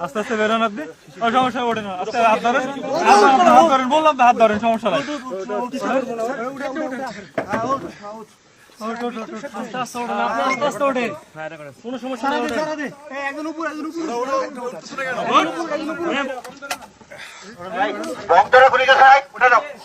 আস্তে আস্তে বেরোন আপনি সমস্যা ওঠে না আস্তে হাত ধরেন হাত ধরেন বললাম হাত ধরেন সমস্যা নাই আগে উড়াই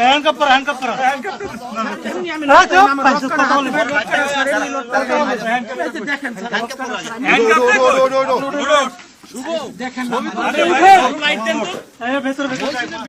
হ্যান্ডকাপ করা হ্যান্ডকাপ করা হ্যান্ডকাপ কই দেখেন